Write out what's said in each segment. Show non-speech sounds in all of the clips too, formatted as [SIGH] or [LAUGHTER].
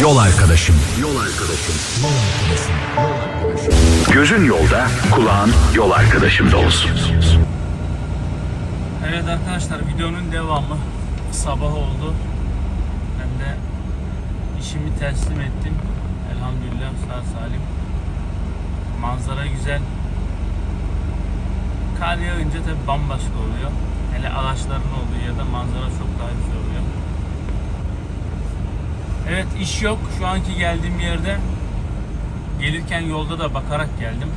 Yol arkadaşım. Yol arkadaşım. Gözün yolda, kulağın yol arkadaşımda olsun. Evet arkadaşlar videonun devamı sabah oldu. Ben de işimi teslim ettim. Elhamdülillah sağ salim. Manzara güzel. Kar yağınca tabi bambaşka oluyor. Hele ağaçların olduğu yerde manzara çok daha güzel oluyor. Evet iş yok. Şu anki geldiğim yerde gelirken yolda da bakarak geldim.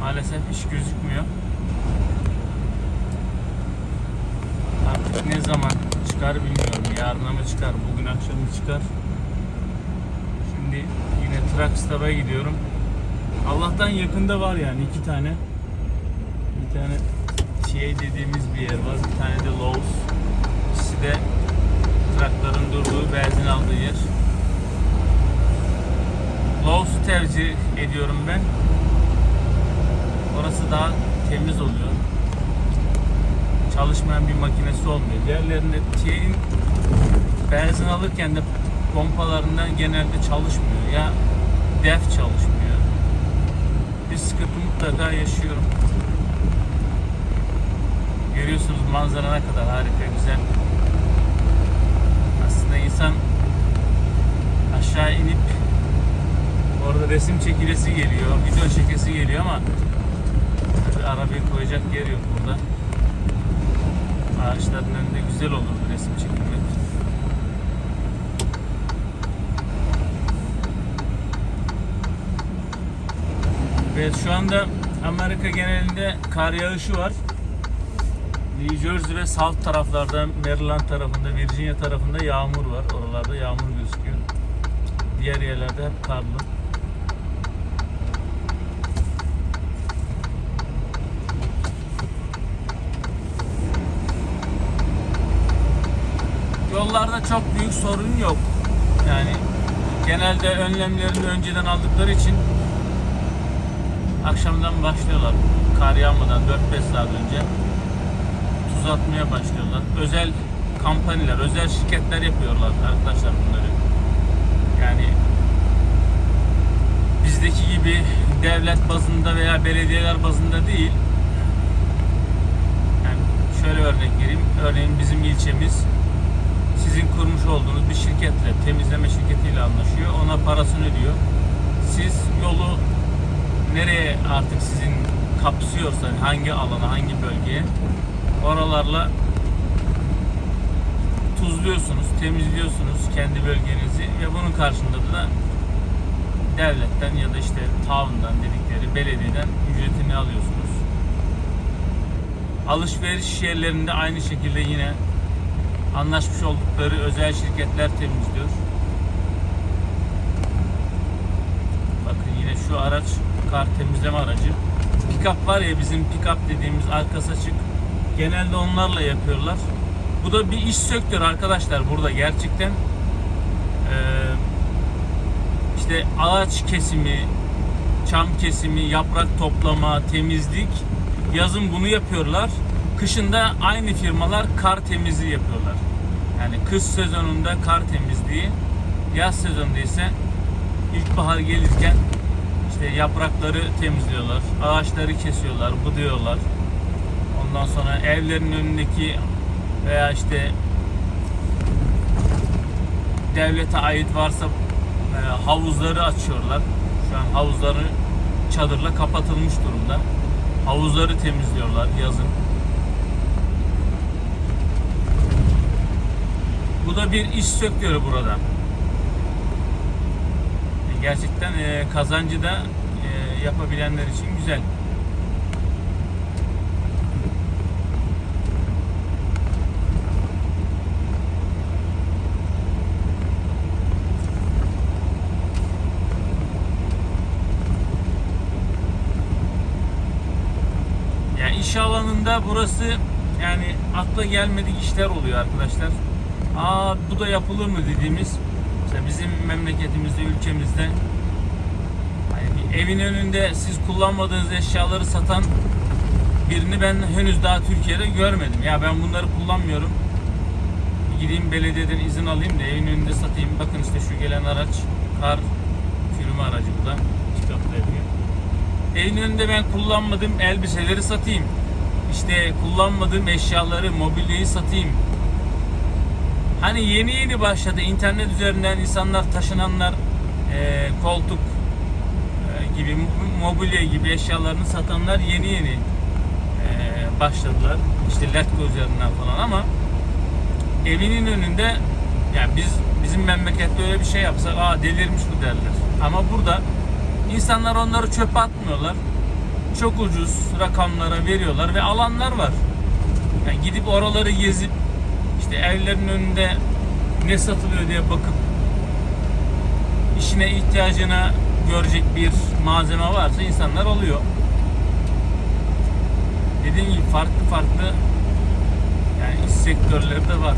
Maalesef iş gözükmüyor. Artık ne zaman çıkar bilmiyorum. Yarına mı çıkar, bugün akşam mı çıkar? Şimdi yine Truckstop'a gidiyorum. Allah'tan yakında var yani iki tane. Bir tane şey dediğimiz bir yer var. Bir tane de Lowe's. İkisi de trakların durduğu, benzin aldığı yer. Lowe's tercih ediyorum ben. Orası daha temiz oluyor çalışmayan bir makinesi olmuyor. Diğerlerinde şeyin benzin alırken de pompalarından genelde çalışmıyor. Ya def çalışmıyor. Bir sıkıntı mutlaka yaşıyorum. Görüyorsunuz manzara ne kadar harika, güzel. Aslında insan aşağı inip orada resim çekilesi geliyor, video çekesi geliyor ama tabii arabayı koyacak yer yok burada. Ağaçların önünde güzel olur resim çekilmek. Evet şu anda Amerika genelinde kar yağışı var. New Jersey ve South taraflarda, Maryland tarafında, Virginia tarafında yağmur var. Oralarda yağmur gözüküyor. Diğer yerlerde hep karlı. Yollarda çok büyük sorun yok. Yani genelde önlemlerini önceden aldıkları için akşamdan başlıyorlar. Kar yağmadan 4-5 saat önce tuz atmaya başlıyorlar. Özel kampanyalar, özel şirketler yapıyorlar arkadaşlar bunları. Yani bizdeki gibi devlet bazında veya belediyeler bazında değil. Yani şöyle örnek vereyim. Örneğin bizim ilçemiz sizin kurmuş olduğunuz bir şirketle, temizleme şirketiyle anlaşıyor. Ona parasını ödüyor. Siz yolu nereye artık sizin kapsıyorsa, hangi alana, hangi bölgeye oralarla tuzluyorsunuz, temizliyorsunuz kendi bölgenizi ve bunun karşında da devletten ya da işte taundan dedikleri belediyeden ücretini alıyorsunuz. Alışveriş yerlerinde aynı şekilde yine anlaşmış oldukları özel şirketler temizliyor. Bakın yine şu araç kar temizleme aracı. Pickup var ya bizim pickup dediğimiz arkası açık. Genelde onlarla yapıyorlar. Bu da bir iş sektörü arkadaşlar burada gerçekten. Ee, işte ağaç kesimi, çam kesimi, yaprak toplama, temizlik. Yazın bunu yapıyorlar. Kışında aynı firmalar kar temizliği yapıyorlar. Yani kış sezonunda kar temizliği, yaz sezonunda ise ilkbahar gelirken işte yaprakları temizliyorlar, ağaçları kesiyorlar, buduyorlar. Ondan sonra evlerin önündeki veya işte devlete ait varsa e, havuzları açıyorlar. Şu an havuzları çadırla kapatılmış durumda. Havuzları temizliyorlar yazın. Bu da bir iş sektörü burada. E, Gerçekten e, kazancı da e, yapabilenler için güzel. Yani alanında burası yani akla gelmedik işler oluyor arkadaşlar. Aa bu da yapılır mı dediğimiz mesela bizim memleketimizde, ülkemizde bir evin önünde siz kullanmadığınız eşyaları satan birini ben henüz daha Türkiye'de görmedim. Ya ben bunları kullanmıyorum. Gideyim belediyeden izin alayım da evin önünde satayım Bakın işte şu gelen araç kar firma aracı bu da. Evin önünde ben kullanmadığım elbiseleri satayım. İşte kullanmadığım eşyaları, mobilyayı satayım. Hani yeni yeni başladı. internet üzerinden insanlar taşınanlar e, koltuk e, gibi mobilya gibi eşyalarını satanlar yeni yeni e, başladılar. İşte Letgo üzerinden falan ama evinin önünde yani biz bizim memlekette öyle bir şey yapsak aa delirmiş bu derler. Ama burada insanlar onları çöpe atmıyorlar. Çok ucuz rakamlara veriyorlar ve alanlar var. Yani gidip oraları gezip işte evlerin önünde ne satılıyor diye bakıp işine ihtiyacına görecek bir malzeme varsa insanlar alıyor. Dediğim gibi farklı farklı yani iş sektörleri de var.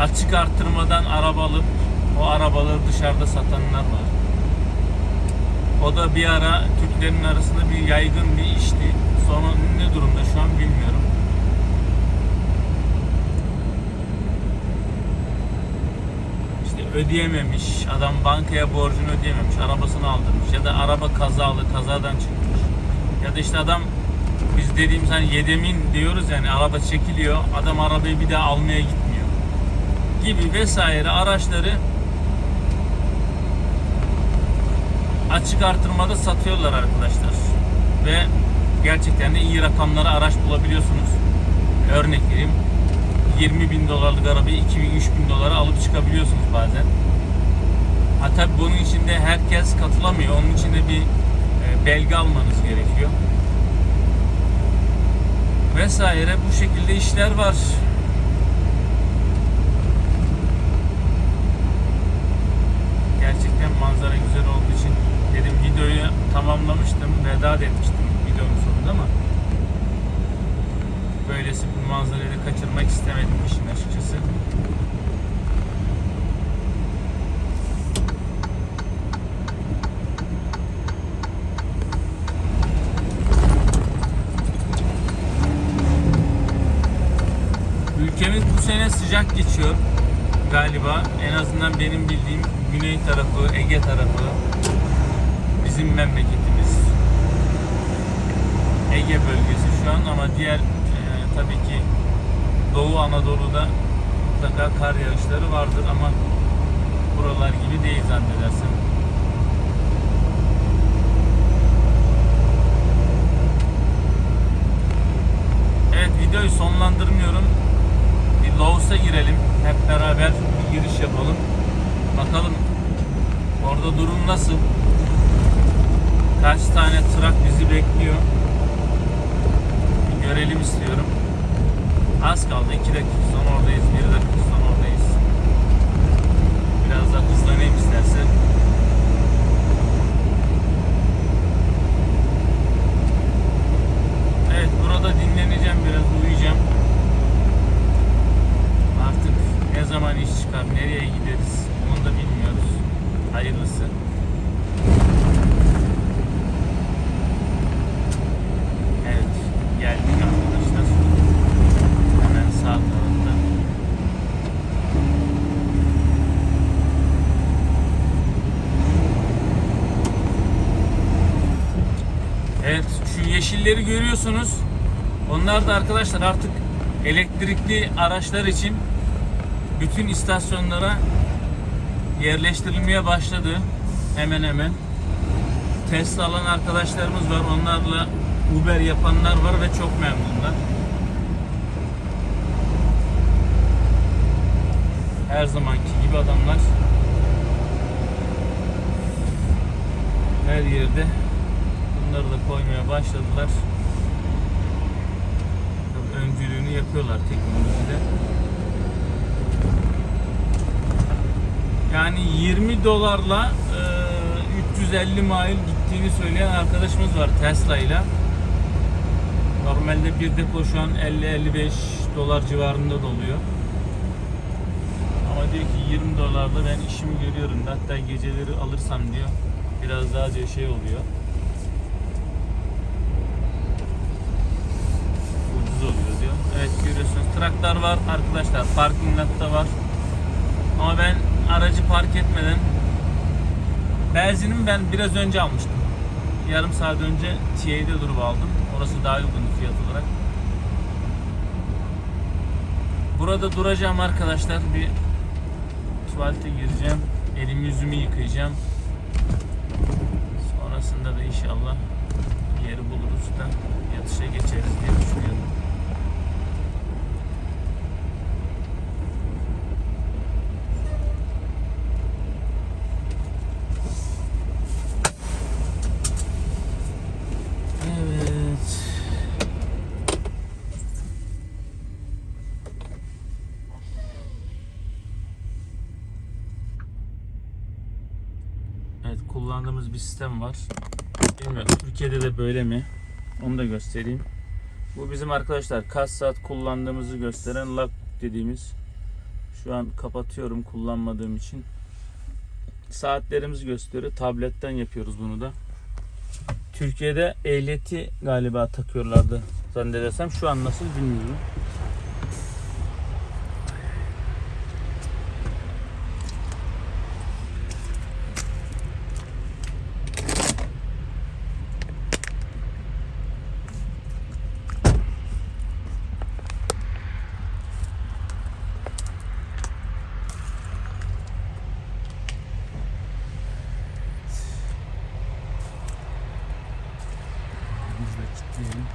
Açık arttırmadan araba alıp o arabaları dışarıda satanlar var. O da bir ara Türklerin arasında bir yaygın bir işti. Sonra ne durumda şu an bilmiyorum. İşte ödeyememiş, adam bankaya borcunu ödeyememiş, arabasını aldırmış ya da araba kazalı, kazadan çıkmış. Ya da işte adam biz dediğimiz hani yedemin diyoruz yani araba çekiliyor, adam arabayı bir daha almaya gitmiyor gibi vesaire araçları açık artırmada satıyorlar arkadaşlar. Ve gerçekten de iyi rakamlara araç bulabiliyorsunuz. Örnek vereyim. 20 bin dolarlık arabayı 2 bin, 3 bin dolara alıp çıkabiliyorsunuz bazen. Ha bunun içinde herkes katılamıyor. Onun için de bir e, belge almanız gerekiyor. Vesaire bu şekilde işler var. Gerçekten manzara güzel olduğu için dedim videoyu tamamlamıştım, veda da etmiştim videonun sonunda ama böylesi bir manzarayı da kaçırmak istemedim işin açıkçası. Ülkemiz bu sene sıcak geçiyor galiba. En azından benim bildiğim güney tarafı, Ege tarafı bizim memleketimiz. Ege bölgesi şu an ama diğer e, tabii ki Doğu Anadolu'da mutlaka kar yağışları vardır ama buralar gibi değil zannedersem. Evet videoyu sonlandırmıyorum. Bir Lowes'a girelim. Hep beraber giriş yapalım. Bakalım orada durum nasıl? Kaç tane trak bizi bekliyor? Bir görelim istiyorum. Az kaldı. 2 dakika sonra oradayız. 1 dakika sonra oradayız. Biraz daha hızlanayım istersen. Evet burada dinleneceğim biraz uyuyacağım. Artık ne zaman iş çıkar, nereye gideriz onu da bilmiyoruz. Hayırlısı. Evet, geldik arkadaşlar. Hemen sağ tarafta. Evet, şu yeşilleri görüyorsunuz. Onlar da arkadaşlar artık elektrikli araçlar için bütün istasyonlara yerleştirilmeye başladı. Hemen hemen. Tesla alan arkadaşlarımız var. Onlarla Uber yapanlar var ve çok memnunlar. Her zamanki gibi adamlar her yerde bunları da koymaya başladılar. Öncülüğünü yapıyorlar teknolojide. Yani 20 dolarla e, 350 mile gittiğini söyleyen arkadaşımız var Tesla ile. Normalde bir depo şu an 50-55 dolar civarında doluyor. Ama diyor ki 20 dolarla ben işimi görüyorum. Hatta geceleri alırsam diyor Biraz daha şey oluyor. Ucuz oluyor diyor. Evet görüyorsunuz traklar var arkadaşlar. Parking lotta var. Ama ben aracı park etmeden benzinimi ben biraz önce almıştım. Yarım saat önce TA'de durup aldım. Orası daha uygun fiyat olarak. Burada duracağım arkadaşlar. Bir tuvalete gireceğim. Elimi yüzümü yıkayacağım. Sonrasında da inşallah yeri buluruz da yatışa geçeriz diye düşünüyorum. Evet. Evet kullandığımız bir sistem var. Bilmiyorum Türkiye'de de böyle mi? Onu da göstereyim. Bu bizim arkadaşlar kaç saat kullandığımızı gösteren log dediğimiz. Şu an kapatıyorum kullanmadığım için. Saatlerimizi gösteriyor. Tabletten yapıyoruz bunu da. Türkiye'de ehliyeti galiba takıyorlardı zannedersem. Şu an nasıl bilmiyorum. Biz de kilitleyelim.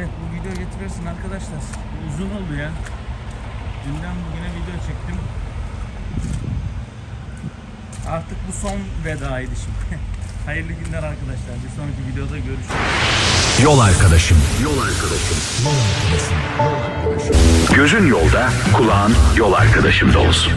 Evet bu video getiriyorsun arkadaşlar. Uzun oldu ya. Dünden bugüne video çektim. Artık bu son vedaydı şimdi. [LAUGHS] Hayırlı günler arkadaşlar. Bir sonraki videoda görüşürüz. Yol arkadaşım. Yol arkadaşım. Gözün yolda, kulağın yol arkadaşımda olsun.